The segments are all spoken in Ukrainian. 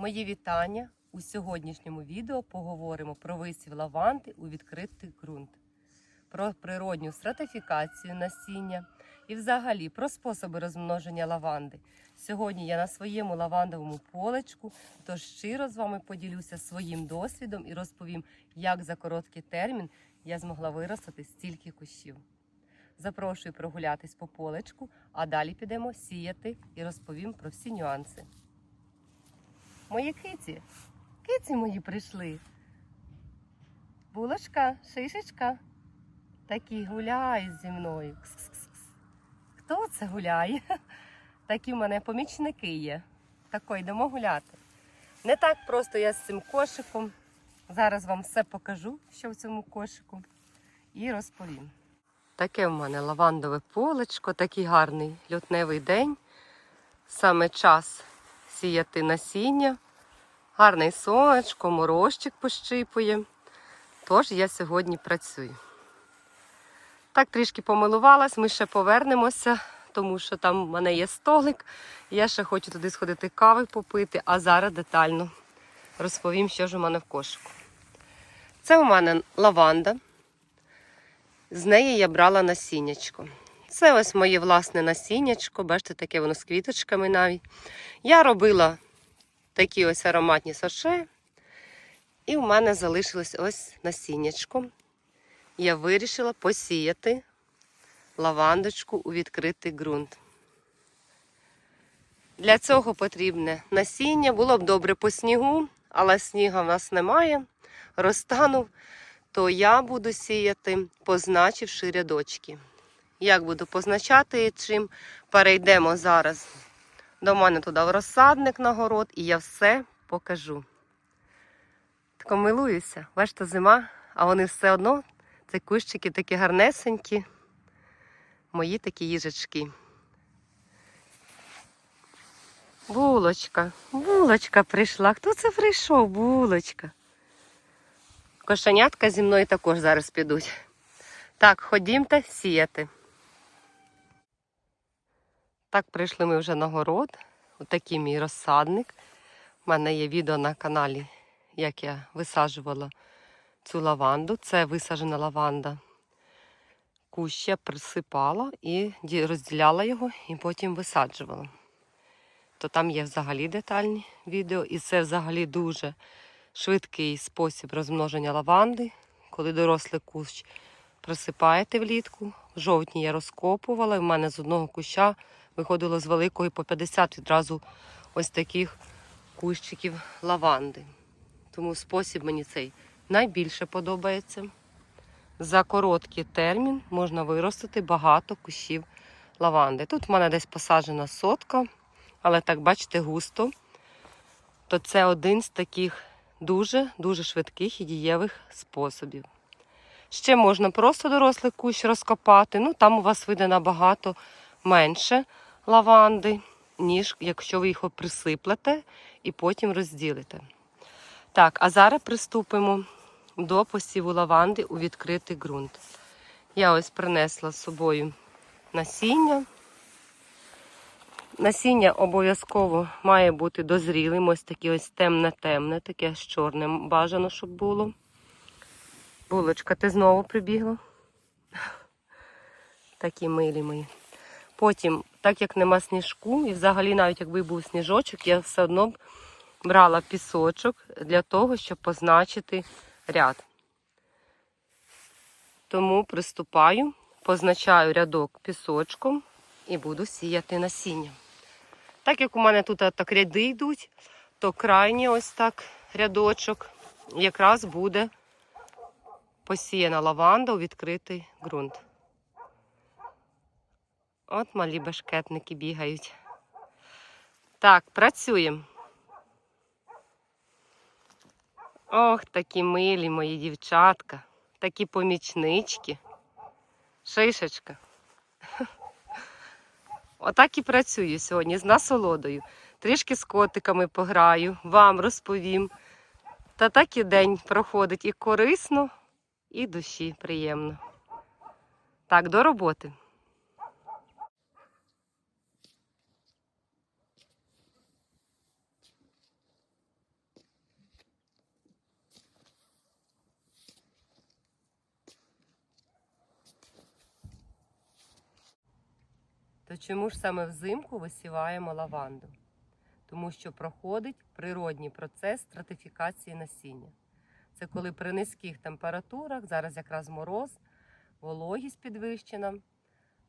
Мої вітання. У сьогоднішньому відео поговоримо про висів лаванди у відкритий ґрунт, про природню стратифікацію насіння і взагалі про способи розмноження лаванди. Сьогодні я на своєму лавандовому полечку, тож щиро з вами поділюся своїм досвідом і розповім, як за короткий термін я змогла виростити стільки кущів. Запрошую прогулятись по полечку, а далі підемо сіяти і розповім про всі нюанси. Мої киці, киці мої прийшли. Булочка, шишечка. Такі гуляють зі мною. Кс-кс-кс. Хто це гуляє? Такі в мене помічники є. Тако йдемо гуляти. Не так просто я з цим кошиком. Зараз вам все покажу, що в цьому кошику, і розповім. Таке в мене лавандове полечко, такий гарний лютневий день. Саме час сіяти насіння. Гарний сонечко, морозчик пощипує. Тож я сьогодні працюю. Так трішки помилувалась, ми ще повернемося, тому що там в мене є столик. Я ще хочу туди сходити кави попити, а зараз детально розповім, що ж у мене в кошику. Це у мене лаванда. З неї я брала насіннячко. Це ось моє власне насіннячко, бачите, таке воно з квіточками навіть. Я робила такі ось ароматні саше. І в мене залишилось ось насіннячко. Я вирішила посіяти лавандочку у відкритий ґрунт. Для цього потрібне насіння. Було б добре по снігу, але сніга в нас немає. Розтанув, то я буду сіяти, позначивши рядочки. Як буду позначати чим, перейдемо зараз до мене туди в розсадник на город, і я все покажу. Тако милуюся, бачите, зима, а вони все одно, це кущики такі гарнесенькі, мої такі їжачки. Булочка, булочка прийшла. Хто це прийшов? Булочка. Кошенятка зі мною також зараз підуть. Так, ходімте сіяти. Так, прийшли ми вже на город. Отакий мій розсадник. У мене є відео на каналі, як я висаджувала цю лаванду. Це висаджена лаванда. Кущ я присипала і розділяла його, і потім висаджувала. То там є взагалі детальні відео, і це взагалі дуже швидкий спосіб розмноження лаванди. Коли дорослий кущ присипаєте влітку. В жовтні я розкопувала, і в мене з одного куща виходило з великої по 50 відразу ось таких кущиків лаванди. Тому спосіб мені цей найбільше подобається. За короткий термін можна виростити багато кущів лаванди. Тут в мене десь посаджена сотка, але так бачите, густо. То це один з таких дуже-дуже швидких і дієвих способів. Ще можна просто дорослий кущ розкопати. Ну, там у вас вийде набагато менше лаванди, ніж якщо ви їх присиплете і потім розділите. Так, а зараз приступимо до посіву лаванди у відкритий ґрунт. Я ось принесла з собою насіння. Насіння обов'язково має бути дозрілим, ось таке ось темне-темне, таке з чорним бажано, щоб було. Булочка, ти знову прибігла. Такі милі мої. Потім, так як нема сніжку, і взагалі навіть якби був сніжочок, я все одно б брала пісочок для того, щоб позначити ряд. Тому приступаю, позначаю рядок пісочком і буду сіяти насіння. Так як у мене тут так ряди йдуть, то крайній ось так рядочок якраз буде посіяна лаванда у відкритий ґрунт. От малі башкетники бігають. Так, працюємо. Ох, такі милі мої дівчатка, такі помічнички. Шишечка. Отак і працюю сьогодні з насолодою. Трішки з котиками пограю, вам розповім. Та так і день проходить і корисно, і душі приємно. Так, до роботи. Чому ж саме взимку висіваємо лаванду? Тому що проходить природній процес стратифікації насіння. Це коли при низьких температурах, зараз якраз мороз, вологість підвищена,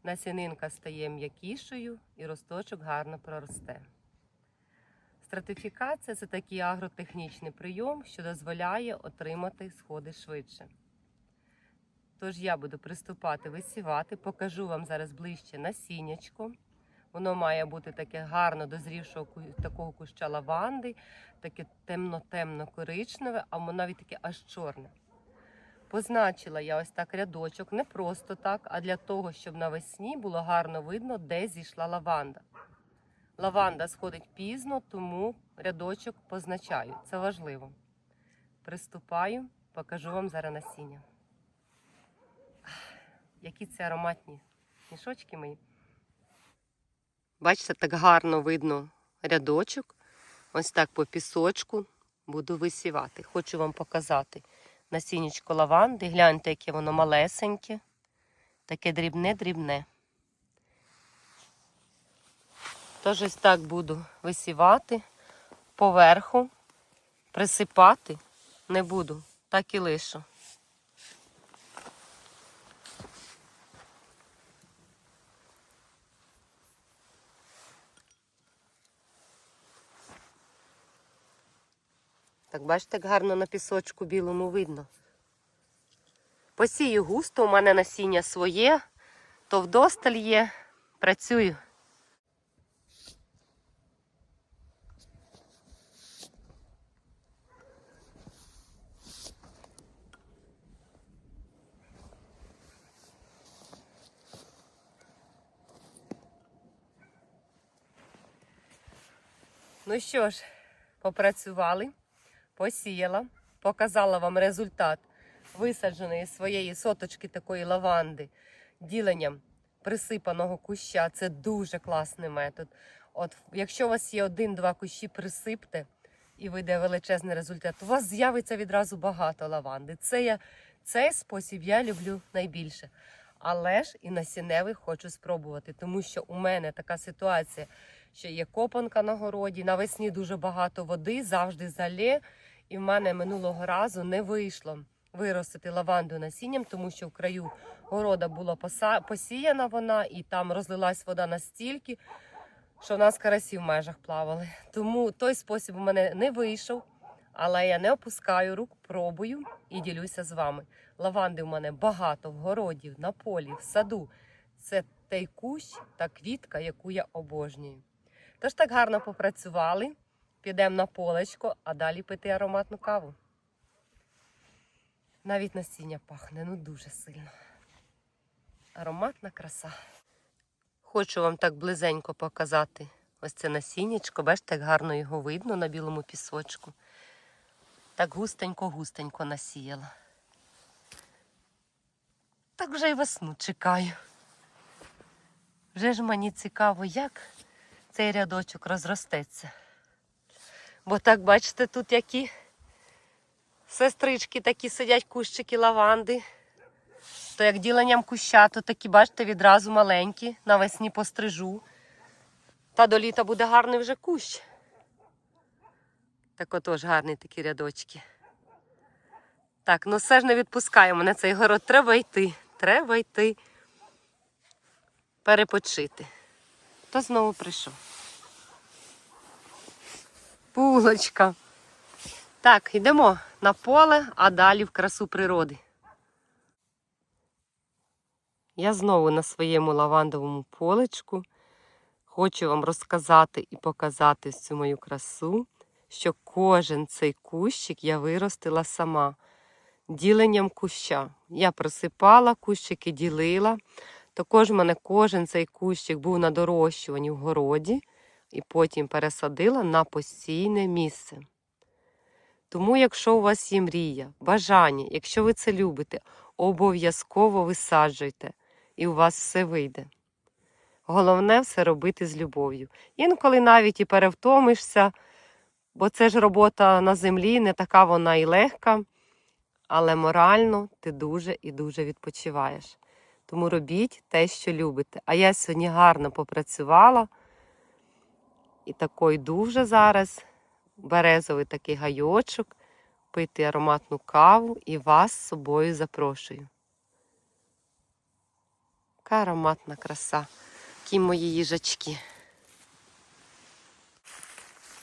насінинка стає м'якішою і росточок гарно проросте. Стратифікація це такий агротехнічний прийом, що дозволяє отримати сходи швидше. Тож я буду приступати висівати, покажу вам зараз ближче насіннячко. Воно має бути таке гарно дозрівшого такого куща лаванди, таке темно-темно коричневе, а воно навіть таке аж чорне. Позначила я ось так рядочок, не просто так, а для того, щоб навесні було гарно видно, де зійшла лаванда. Лаванда сходить пізно, тому рядочок позначаю. Це важливо. Приступаю, покажу вам зараз насіння. Які це ароматні мішочки мої. Бачите, так гарно видно рядочок. Ось так по пісочку буду висівати. Хочу вам показати насіннячко лаванди. Гляньте, яке воно малесеньке, таке дрібне-дрібне. Тож ось так буду висівати поверху, присипати не буду, так і лишу. Так бачите, як гарно на пісочку білому видно. Посію густо, у мене насіння своє, то вдосталь є, працюю. Ну що ж, попрацювали, посіяла, показала вам результат висадженої своєї соточки такої лаванди діленням присипаного куща. Це дуже класний метод. От якщо у вас є один-два кущі, присипте і вийде величезний результат. У вас з'явиться відразу багато лаванди. Це я, цей спосіб я люблю найбільше. Але ж і насінневий хочу спробувати, тому що у мене така ситуація, що є копанка на городі, навесні дуже багато води, завжди залє. І в мене минулого разу не вийшло виростити лаванду насінням, тому що в краю города була посіяна вона, і там розлилась вода настільки, що в нас карасі в межах плавали. Тому той спосіб у мене не вийшов, але я не опускаю рук, пробую і ділюся з вами. Лаванди в мене багато в городі, на полі, в саду. Це той кущ та квітка, яку я обожнюю. Тож так гарно попрацювали. Підемо на полечко, а далі пити ароматну каву. Навіть насіння пахне, ну дуже сильно. Ароматна краса. Хочу вам так близенько показати ось це насіннячко. Бачите, як гарно його видно на білому пісочку. Так густенько-густенько насіяла. Так вже й весну чекаю. Вже ж мені цікаво, як цей рядочок розростеться. Бо так, бачите, тут які сестрички такі сидять кущики лаванди. То як діленням куща, то такі, бачите, відразу маленькі, навесні пострижу. Та до літа буде гарний вже кущ. Так отож гарні такі рядочки. Так, ну все ж не відпускає мене цей город. Треба йти. Треба йти. Перепочити. То знову прийшов. Пулочка. Так, йдемо на поле, а далі в красу природи. Я знову на своєму лавандовому полечку хочу вам розказати і показати всю мою красу, що кожен цей кущик я виростила сама діленням куща. Я присипала кущики, ділила. Також в мене кожен цей кущик був на дорощуванні в городі і потім пересадила на постійне місце. Тому, якщо у вас є мрія, бажання, якщо ви це любите, обов'язково висаджуйте, і у вас все вийде. Головне все робити з любов'ю. Інколи навіть і перевтомишся, бо це ж робота на землі, не така вона і легка, але морально ти дуже і дуже відпочиваєш. Тому робіть те, що любите. А я сьогодні гарно попрацювала. І такий дуже зараз березовий такий гайочок, пити ароматну каву і вас з собою запрошую. Яка ароматна краса. Ті мої їжачки.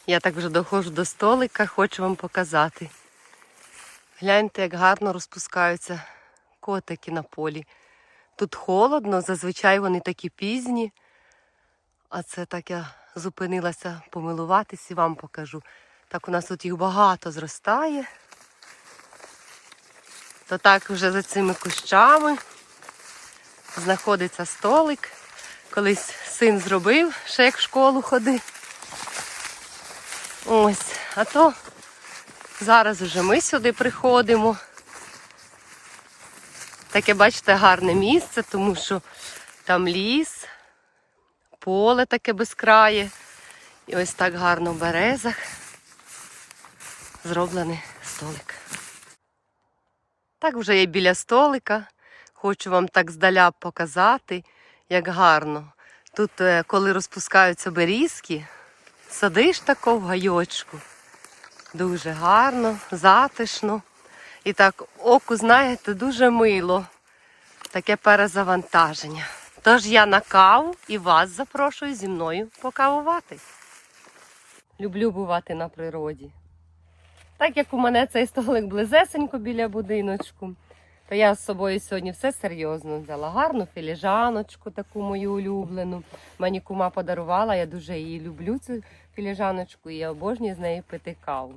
Я так вже доходжу до столика, хочу вам показати. Гляньте, як гарно розпускаються котики на полі. Тут холодно, зазвичай вони такі пізні. А це так я зупинилася помилуватись і вам покажу. Так у нас тут їх багато зростає. То так вже за цими кущами знаходиться столик. Колись син зробив, ще як в школу ходив. Ось, а то зараз вже ми сюди приходимо. Таке, бачите, гарне місце, тому що там ліс, поле таке безкрає. І ось так гарно в березах зроблений столик. Так вже я біля столика. Хочу вам так здаля показати, як гарно. Тут, е, коли розпускаються берізки, садиш тако в гайочку. Дуже гарно, затишно. І так оку, знаєте, дуже мило. Таке перезавантаження. Тож я на каву і вас запрошую зі мною покавувати. Люблю бувати на природі. Так як у мене цей столик близесенько біля будиночку, то я з собою сьогодні все серйозно взяла. Гарну філіжаночку, таку мою улюблену. Мені кума подарувала, я дуже її люблю, цю філіжаночку, і я обожнюю з нею пити каву.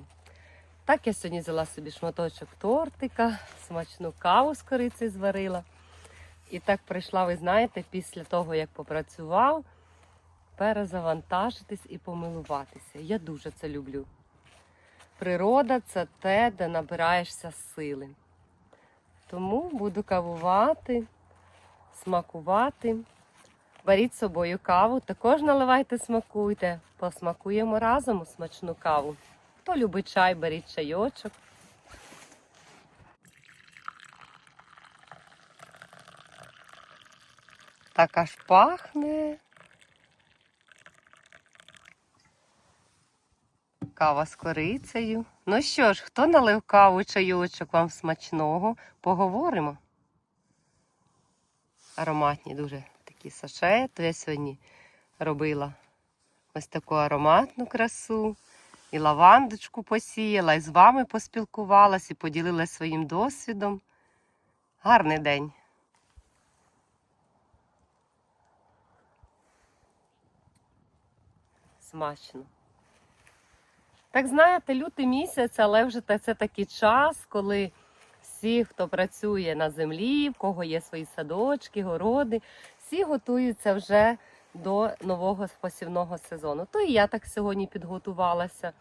Так я сьогодні взяла собі шматочок тортика, смачну каву з корицею зварила. І так прийшла, ви знаєте, після того, як попрацював, перезавантажитись і помилуватися. Я дуже це люблю. Природа це те, де набираєшся сили. Тому буду кавувати, смакувати. Беріть з собою каву, також наливайте, смакуйте. Посмакуємо разом у смачну каву. Хто любить чай, беріть чайочок. Так аж пахне. Кава з корицею. Ну що ж, хто налив каву, чайочок вам смачного? Поговоримо. Ароматні дуже такі саше. То я сьогодні робила ось таку ароматну красу. І лавандочку посіяла, і з вами поспілкувалась, і поділилася своїм досвідом. Гарний день. Смачно. Так знаєте, лютий місяць, але вже це такий час, коли всі, хто працює на землі, в кого є свої садочки, городи, всі готуються вже до нового посівного сезону. То і я так сьогодні підготувалася.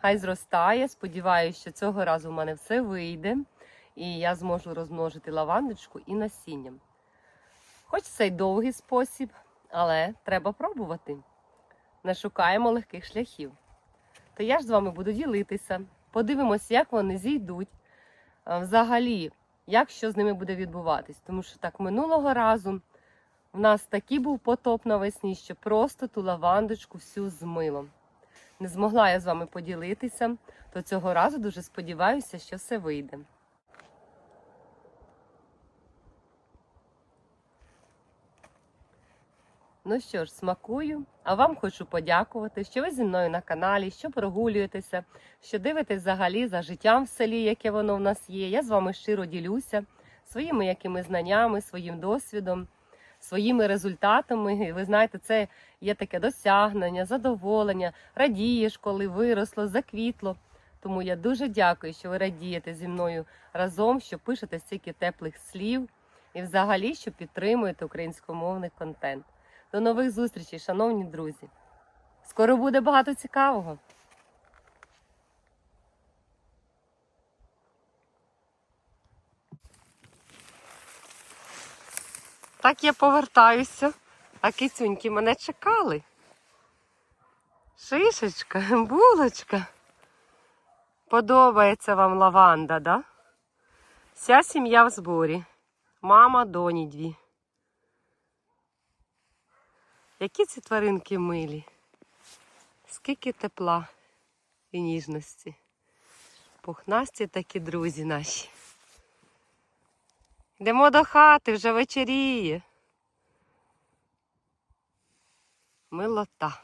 Хай зростає. Сподіваюся, що цього разу в мене все вийде, і я зможу розмножити лавандочку і насінням. Хоч це й довгий спосіб, але треба пробувати. Не шукаємо легких шляхів. То я ж з вами буду ділитися. Подивимось, як вони зійдуть. Взагалі, як що з ними буде відбуватись. Тому що так минулого разу в нас такий був потоп навесні, що просто ту лавандочку всю змило. Не змогла я з вами поділитися, то цього разу дуже сподіваюся, що все вийде. Ну що ж, смакую. А вам хочу подякувати, що ви зі мною на каналі, що прогулюєтеся, що дивитесь взагалі за життям в селі, яке воно в нас є. Я з вами щиро ділюся своїми якими знаннями, своїм досвідом, своїми результатами. І ви знаєте, це є таке досягнення, задоволення, радієш, коли виросло, заквітло. Тому я дуже дякую, що ви радієте зі мною разом, що пишете стільки теплих слів і взагалі, що підтримуєте українськомовний контент. До нових зустрічей, шановні друзі. Скоро буде багато цікавого. Так я повертаюся, а кицюньки мене чекали. Шишечка, булочка. Подобається вам лаванда, да? Вся сім'я в зборі. Мама, доні дві. Які ці тваринки милі. Скільки тепла і ніжності. Пухнасті такі друзі наші. Йдемо до хати, вже вечеріє. Милота.